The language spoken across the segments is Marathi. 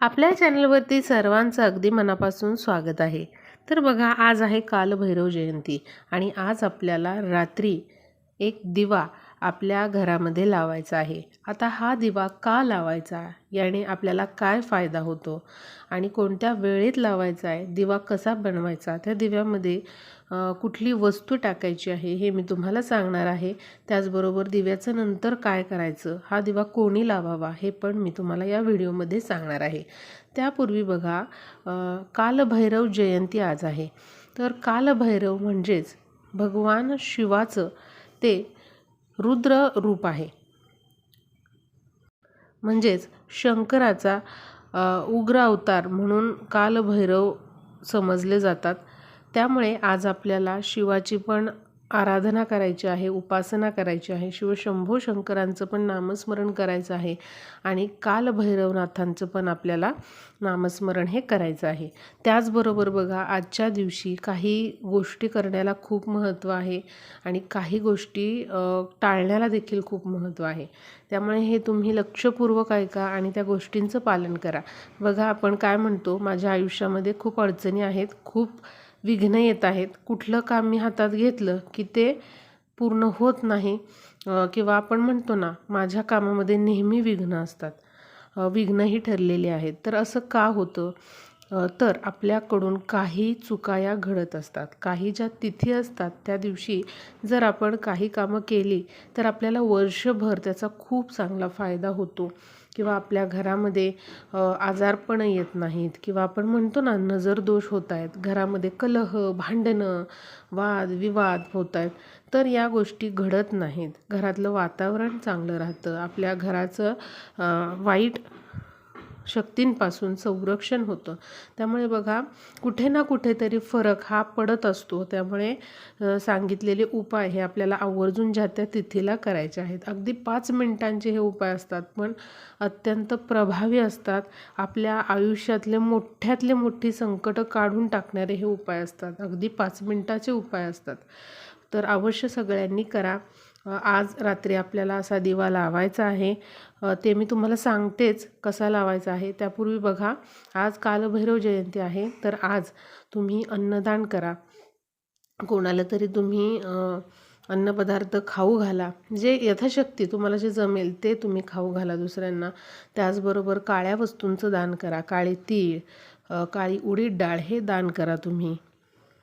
आपल्या चॅनलवरती सर्वांचं अगदी मनापासून स्वागत आहे. तर बघा आज आहे कालभैरव जयंती आणि आज आपल्याला रात्री एक दिवा आपल्या घरामध्ये लावायचा आहे. आता हा दिवा का लावायचा? याने आपल्याला काय फायदा होतो? आणि कोणत्या वेळेत लावायचा आहे? दिवा कसा बनवायचा? त्या दिव्यामध्ये कुठली वस्तू टाकायची आहे हे मी तुम्हाला सांगणार आहे. त्याचबरोबर दिव्याचं नंतर काय करायचं? हा दिवा कोणी लावावा? हे पण मी तुम्हाला या व्हिडिओमध्ये सांगणार आहे. त्यापूर्वी बघा कालभैरव जयंती आज आहे. तर कालभैरव म्हणजेच भगवान शिवाचं ते रुद्र रूप आहे. म्हणजेच शंकराचा उग्र अवतार म्हणून कालभैरव समजले जातात. त्यामुळे आज आपल्याला शिवाची पण आराधना करायची आहे उपासना करायची आहे शिवशंभो शंकरांचं पण नामस्मरण करायचं आहे आणि कालभैरवनाथांचं पण आपल्याला नामस्मरण हे करायचं आहे. त्याचबरोबर बघा आजच्या दिवशी काही गोष्टी करण्याला खूप महत्त्व आहे आणि काही गोष्टी टाळण्याला देखील खूप महत्त्व आहे. त्यामुळे हे तुम्ही लक्षपूर्वक ऐका आणि त्या गोष्टींचं पालन करा. बघा आपण काय म्हणतो माझ्या आयुष्यामध्ये खूप अडचणी आहेत खूप विघ्न येत आहेत. कुठलं काम मी हातात घेतलं की ते पूर्ण होत नाही किंवा आपण म्हणतो ना माझ्या कामामध्ये नेहमी विघ्न असतात. विघ्नही ठरलेले आहेत. तर असं का होतं? तर आपल्याकडून काही चुका या घडत असतात. काही ज्या तिथी असतात त्या दिवशी जर आपण काही कामं केली तर आपल्याला वर्षभर त्याचा खूप चांगला फायदा होतो. किंवा आपल्या घरामध्ये आजारपणं येत नाहीत किंवा आपण म्हणतो ना नजर दोष होत आहेत. घरामध्ये कलह भांडणं वाद विवाद होत आहेत. तर या गोष्टी घडत नाहीत. घरातलं वातावरण चांगलं राहतं. आपल्या घराचं वाईट शक्तींपासून संरक्षण होतं. त्यामुळे बघा कुठे ना कुठेतरी फरक हा पडत असतो. त्यामुळे सांगितलेले उपाय हे आपल्याला आवर्जून ज्या त्या तिथीला करायचे आहेत. अगदी पाच मिनिटांचे हे उपाय असतात पण अत्यंत प्रभावी असतात. आपल्या आयुष्यातले मोठ्यातले मोठी संकटं काढून टाकणारे हे उपाय असतात. अगदी पाच मिनिटाचे उपाय असतात. तर अवश्य सगळ्यांनी करा. आज रात्री आपल्याला असा दिवा लावायचा आहे. ते मी तुम्हाला सांगतेच कसा लावायचा आहे. त्यापूर्वी बघा आज कालभैरव जयंती आहे तर आज तुम्ही अन्नदान करा. कोणाला तरी तुम्ही अन्नपदार्थ खाऊ घाला. जे यथाशक्ती तुम्हाला जे जमेल ते तुम्ही खाऊ घाला दुसऱ्यांना. त्याचबरोबर काळ्या वस्तूंचं दान करा. काळे तीळ काळी उडीद डाळ हे दान करा तुम्ही.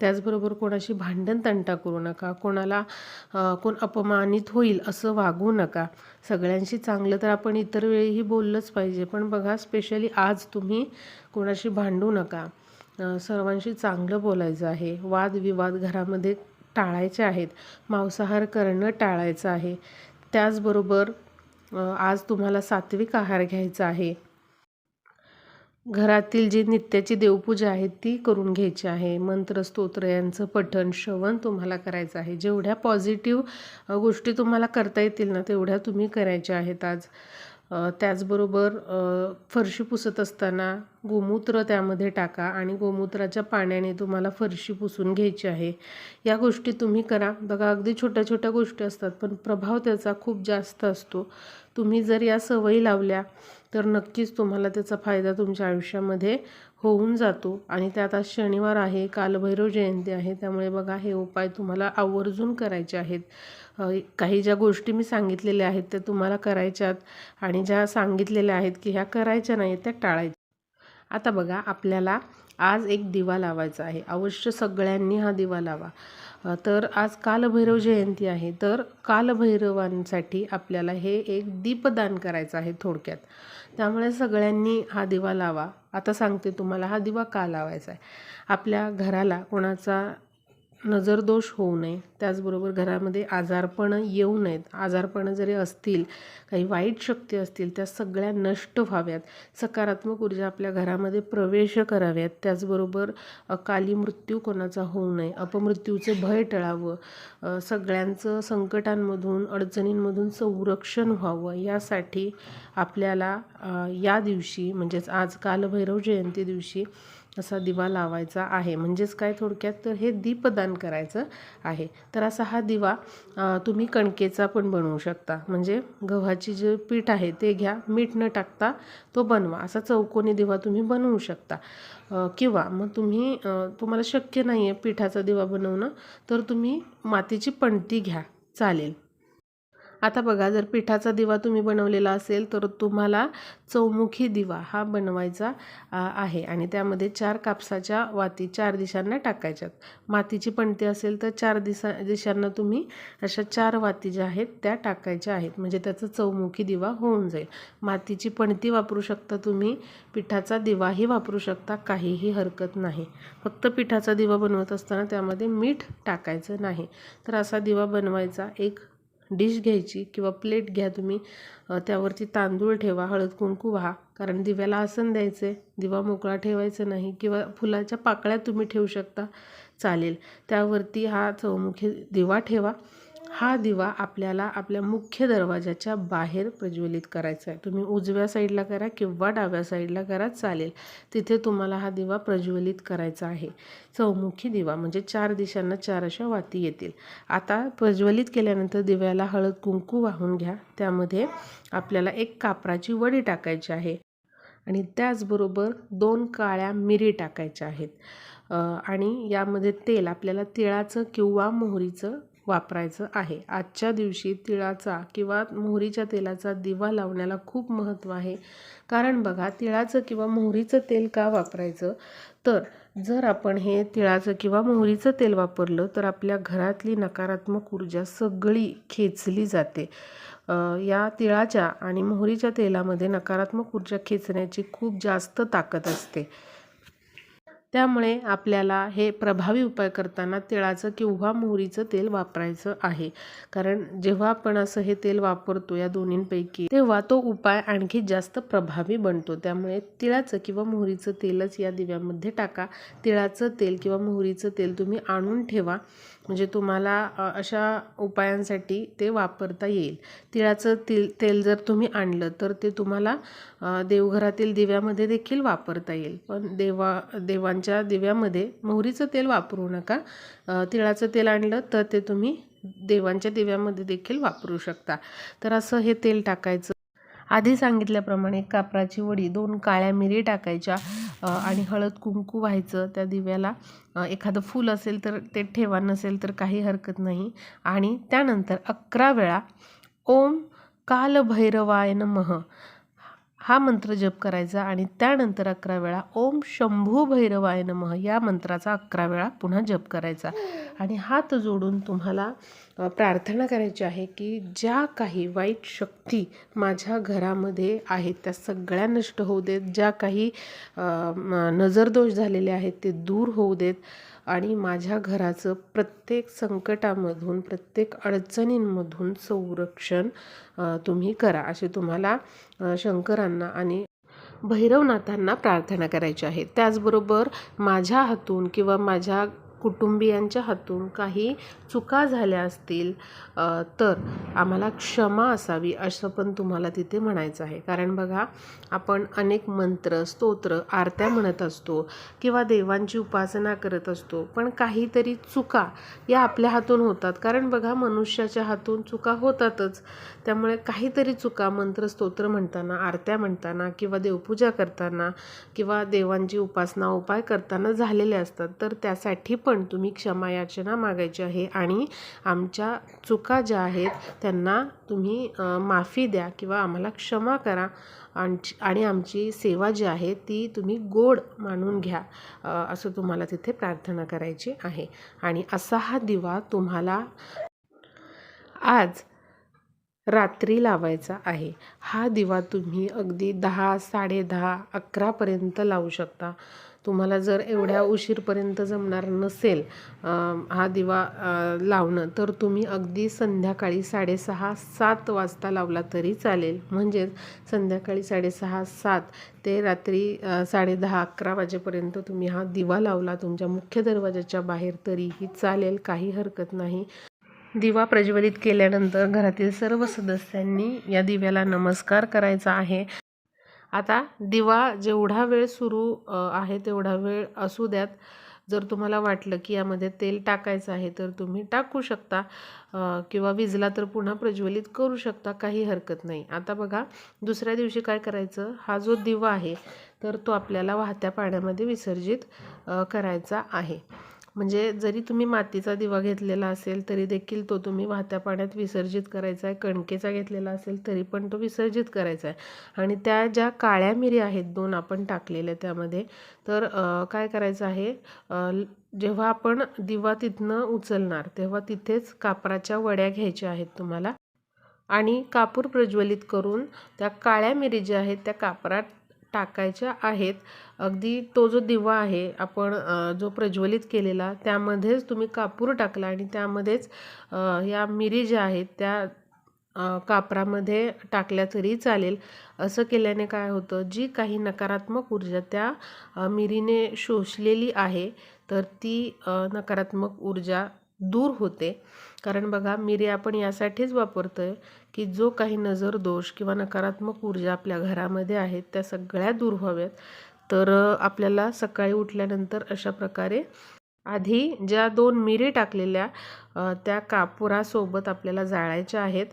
त्याचबरोबर कोणाशी भांडण तंटा करू नका कोणाला कोण अपमानित होईल असं वागू नका. सगळ्यांशी चांगलं तर आपण इतर वेळीही बोललंच पाहिजे पण बघा स्पेशली आज तुम्ही कोणाशी भांडू नका. सर्वांशी चांगलं बोलायचं आहे. वादविवाद घरामध्ये टाळायचे आहेत. मांसाहार करणं टाळायचं आहे. त्याचबरोबर आज तुम्हाला सात्विक आहार घ्यायचा आहे. घरातील जी नित्याची देवपूजा आहे ती करून घ्यायची आहे. मंत्र स्तोत्र यांचं पठण श्रवण तुम्हाला करायचं आहे. जेवढ्या पॉझिटिव्ह गोष्टी तुम्हाला करता येतील ना तेवढ्या तुम्ही करायच्या आहेत आज. त्याचबरोबर फरशी पुसत असताना गोमूत्र त्यामध्ये टाका आणि गोमूत्राच्या पाण्याने तुम्हाला फरशी पुसून घ्यायची आहे. या गोष्टी तुम्ही करा. बघा अगदी छोट्या छोट्या गोष्टी असतात पण प्रभाव त्याचा खूप जास्त असतो. तुम्ही जर या सवयी लावल्या तर नक्कीच तुम्हाला त्याचा फायदा तुमच्या आयुष्यामध्ये होऊन जातो. आणि त्यात आज शनिवार आहे कालभैरव जयंती आहे त्यामुळे बघा हे उपाय तुम्हाला आवर्जून करायचे आहेत. काही ज्या गोष्टी मी सांगितलेल्या आहेत त्या तुम्हाला करायच्यात आणि ज्या सांगितलेल्या आहेत की ह्या करायच्या नाहीत त्या टाळायच्या. आता बघा आपल्याला आज एक दिवा लावायचा आहे. अवश्य सगळ्यांनी हा दिवा लावा. तर आज कालभैरव जयंती आहे. तर कालभैरवांसाठी आपल्याला हे एक दीपदान करायचं आहे थोडक्यात. त्यामुळे सगळ्यांनी हा दिवा लावा. आता सांगते तुम्हाला हा दिवा का लावायचा आहे? आपल्या घराला कोणाचा नजरदोष होऊ नये. त्याचबरोबर घरामध्ये आजारपणं येऊ नयेत. आजारपणं जरी असतील काही वाईट शक्ती असतील त्या सगळ्या नष्ट व्हाव्यात. सकारात्मक ऊर्जा आपल्या घरामध्ये प्रवेश कराव्यात. त्याचबरोबर अकाली मृत्यू कोणाचा होऊ नये. अपमृत्यूचे भय टळावं. सगळ्यांचं संकटांमधून अडचणींमधून संरक्षण व्हावं. यासाठी आपल्याला या दिवशी म्हणजेच आज कालभैरव जयंती दिवशी असा दिवा लावायचा आहे. म्हणजेच काय? थोडक्यात तर हे दीपदान करायचं आहे. तर असा हा दिवा तुम्ही कणकेचा पण बनवू शकता. म्हणजे गव्हाची जे पीठ आहे ते घ्या. मीठ न टाकता तो बनवा. असा चौकोनी दिवा तुम्ही बनवू शकता. किंवा मग तुम्ही तुम्हाला शक्य नाही आहे पिठाचा दिवा बनवणं तर तुम्ही मातीची पणती घ्या. चालेल. आता बघा जर पिठाचा दिवा तुम्ही बनवलेला असेल तर तुम्हाला चौमुखी दिवा हा बनवायचा आहे. आणि त्यामध्ये चार कापसाच्या वाती चार दिशांना टाकायच्यात. मातीची पणती असेल तर चार दिशा दिशांना तुम्ही अशा चार वाती ज्या आहेत त्या टाकायच्या आहेत. म्हणजे त्याचा चौमुखी दिवा होऊन जाईल. मातीची पणती वापरू शकता तुम्ही पिठाचा दिवाही वापरू शकता काहीही हरकत नाही. फक्त पिठाचा दिवा बनवत असताना त्यामध्ये मीठ टाकायचं नाही. तर असा दिवा बनवायचा एक डिश घ्यायची किंवा प्लेट घ्या तुम्ही त्यावरती तांदूळ ठेवा हळद कुंकू व्हा. कारण दिव्याला आसन द्यायचे दिवा मोकळा ठेवायचा नाही किंवा फुलाच्या पाकळ्या तुम्ही ठेवू शकता चालेल. त्यावरती हा चौमुखी दिवा ठेवा. हा दिवा आपल्याला आपल्या मुख्य दरवाजाच्या बाहेर प्रज्वलित करायचा आहे. तुम्ही उजव्या साईडला करा किंवा डाव्या साईडला करा चालेल. तिथे तुम्हाला हा दिवा प्रज्वलित करायचा आहे. चौमुखी दिवा म्हणजे चार दिशांना चार अशा वाती येतील. आता प्रज्वलित केल्यानंतर दिव्याला हळद कुंकू वाहून घ्या. त्यामध्ये आपल्याला एक कापराची वडी टाकायची आहे आणि त्याचबरोबर दोन काळ्या मिरी टाकायच्या आहेत. आणि यामध्ये तेल आपल्याला तिळाचं किंवा मोहरीचं वापरायचं आहे. आजच्या दिवशी तिळाचा किंवा मोहरीच्या तेलाचा दिवा लावण्याला खूप महत्त्व आहे. कारण बघा तिळाचं किंवा मोहरीचं तेल का वापरायचं? तर जर आपण हे तिळाचं किंवा मोहरीचं तेल वापरलं तर आपल्या घरातली नकारात्मक ऊर्जा सगळी खेचली जाते. या तिळाच्या आणि मोहरीच्या तेलामध्ये नकारात्मक ऊर्जा खेचण्याची खूप जास्त ताकद असते. त्यामुळे आपल्याला हे प्रभावी उपाय करताना तिळाचं किंवा मोहरीचं तेल वापरायचं आहे. कारण जेव्हा आपण असं हे तेल वापरतो या दोन्हींपैकी तेव्हा तो उपाय आणखी जास्त प्रभावी बनतो. त्यामुळे तिळाचं किंवा मोहरीचं तेलच या दिव्यामध्ये टाका. तिळाचं तेल किंवा मोहरीचं तेल तुम्ही आणून ठेवा. म्हणजे तुम्हाला अशा उपायांसाठी ते वापरता येईल. तिळाचं तेल तेल जर तुम्ही आणलं तर ते तुम्हाला देवघरातील दिव्यामध्ये देखील वापरता येईल. पण देवा देवांच्या दिव्यामध्ये मोहरीचं तेल वापरू नका. तिळाचं तेल आणलं तर ते तुम्ही देवांच्या दिव्यामध्ये देखील वापरू शकता. तर असं हे तेल टाकायचं. आधी सांगितल्याप्रमाणे कापराची वडी दोन काळ्या मिरी टाकायच्या आणि हळद कुंकू व्हायचं त्या दिव्याला. एखादं फूल असेल तर ते ठेवा नसेल तर काही हरकत नाही. आणि त्यानंतर अकरा वेळा ओम कालभैरवाय नमः. हा मंत्र जप करायचा आणि त्यानंतर अकरा वेळा ओम शंभू भैरवाय नमः या मंत्राचा अकरा वेळा पुन्हा जप करायचा. आणि हात जोडून तुम्हाला प्रार्थना करायची आहे की ज्या काही वाईट शक्ती माझ्या घरामध्ये आहेत त्या सगळ्या नष्ट होऊ देत. ज्या काही नजरदोष झालेले आहेत ते दूर होऊ देत. आणि माझ्या घराचं प्रत्येक संकटामधून प्रत्येक अडचणींमधून संरक्षण तुम्ही करा असे तुम्हाला शंकरांना आणि भैरवनाथांना प्रार्थना करायची आहे. त्याचबरोबर माझ्या हातून किंवा माझ्या कुटुंबियांच्या हातून काही चुका झाल्या असतील तर आम्हाला क्षमा असावी असं पण तुम्हाला तिथे म्हणायचं आहे. कारण बघा आपण अनेक मंत्र स्तोत्र आरत्या म्हणत असतो किंवा देवांची उपासना करत असतो पण काहीतरी चुका या आपल्या हातून होतात. कारण बघा मनुष्याच्या हातून चुका होतातच. त्यामुळे काहीतरी चुका मंत्र स्तोत्र म्हणताना आरत्या म्हणताना किंवा देवपूजा करताना किंवा देवांची उपासना उपाय करताना झालेले असतात. तर त्यासाठी पण तुम्ही क्षमा याचना मागायची आहे आणि आमच्या चुका ज्या आहेत त्यांना तुम्ही माफी द्या किंवा आम्हाला क्षमा करा. आणि आणि आमची सेवा जी आहे ती तुम्ही गोड मानून घ्या असं तुम्हाला तिथे प्रार्थना करायची आहे. आणि असा हा दिवा तुम्हाला आज रात्री लावायचा आहे. हा दिवा तुम्ही अगदी दहा साडेदहा अकरापर्यंत लावू शकता. तुम्हाला जर एवढ्या उशीरपर्यंत जमणार नसेल हा दिवा लावणं तर तुम्ही अगदी संध्याकाळी साडेसहा सात वाजता लावला तरी चालेल. म्हणजेच संध्याकाळी साडेसहा सात ते रात्री साडेदहा अकरा वाजेपर्यंत तुम्ही हा दिवा लावला तुमच्या मुख्य दरवाजाच्या बाहेर तरीही चालेल. काही हरकत नाही. दिवा प्रज्वलित केल्यानंतर घरातील सर्व सदस्यांनी या दिव्याला नमस्कार करायचा आहे. आता दिवा जेवढा वेळ सुरू आहे तेवढा वेळ असू द्यात. जर तुम्हाला वाटलं की यामध्ये तेल टाकायचं आहे तर तुम्ही टाकू शकता. किंवा विजला तर पुन्हा प्रज्वलित करू शकता काही हरकत नाही. आता बघा दुसऱ्या दिवशी काय करायचं? हा जो दिवा आहे तर तो आपल्याला वाहत्या पाण्यामध्ये विसर्जित करायचा आहे. म्हणजे जरी तुम्ही मातीचा दिवा घेतलेला असेल तरी देखील तो तुम्ही वाहत्या पाण्यात विसर्जित करायचा आहे कणकेचा घेतलेला असेल तरी पण तो विसर्जित करायचा आहे. आणि त्या ज्या काळ्या मिरी आहेत दोन आपण टाकलेल्या त्यामध्ये तर काय करायचं आहे? जेव्हा आपण दिवा तिथनं उचलणार तेव्हा तिथेच कापराच्या वड्या घ्यायच्या आहेत तुम्हाला. आणि कापूर प्रज्वलित करून त्या काळ्या मिरी ज्या आहेत त्या कापरात टाकायच्या आहेत. अगदी तो जो दिवा आहे आपण जो प्रज्वलित केलेला त्यामध्येच तुम्ही कापूर टाकला आणि त्यामध्येच या मिरी ज्या आहेत त्या कापरामध्ये टाकल्या तरी चालेल. असं केल्याने काय होतं जी काही नकारात्मक ऊर्जा त्या मिरीने शोषलेली आहे तर ती नकारात्मक ऊर्जा दूर होते. कारण बघा मिरी आपण यासाठीच वापरतो आहे की जो काही नजर दोष किंवा नकारात्मक ऊर्जा आपल्या घरामध्ये आहेत त्या सगळ्या दूर व्हाव्यात. तर आपल्याला सकाळी उठल्यानंतर अशा प्रकारे आधी ज्या दोन मिरी टाकलेल्या त्या कापुरासोबत आपल्याला जाळायच्या आहेत.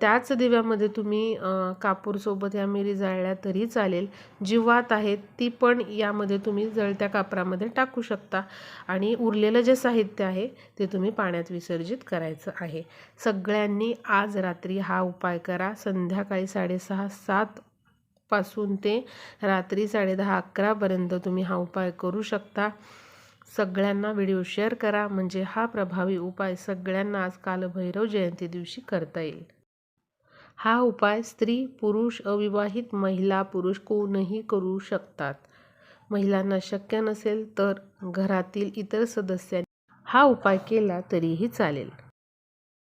त्याच दिव्यामध्ये तुम्ही कापूरसोबत या मिरी जाळल्या तरी चालेल. जी वात आहे ती पण यामध्ये तुम्ही जळत्या कापरामध्ये टाकू शकता. आणि उरलेलं जे साहित्य आहे ते तुम्ही पाण्यात विसर्जित करायचं आहे. सगळ्यांनी आज रात्री हा उपाय करा. संध्याकाळी साडेसहा सात पासून ते रात्री साडेदहा अकरापर्यंत तुम्ही हा उपाय करू शकता. सगळ्यांना व्हिडिओ शेअर करा म्हणजे हा प्रभावी उपाय सगळ्यांना आज कालभैरव जयंती दिवशी करता येईल. हा उपाय स्त्री पुरुष अविवाहित महिला पुरुष कोणही करू शकतात. महिलांना शक्य नसेल तर घरातील इतर सदस्यांनी हा उपाय केला तरीही चालेल.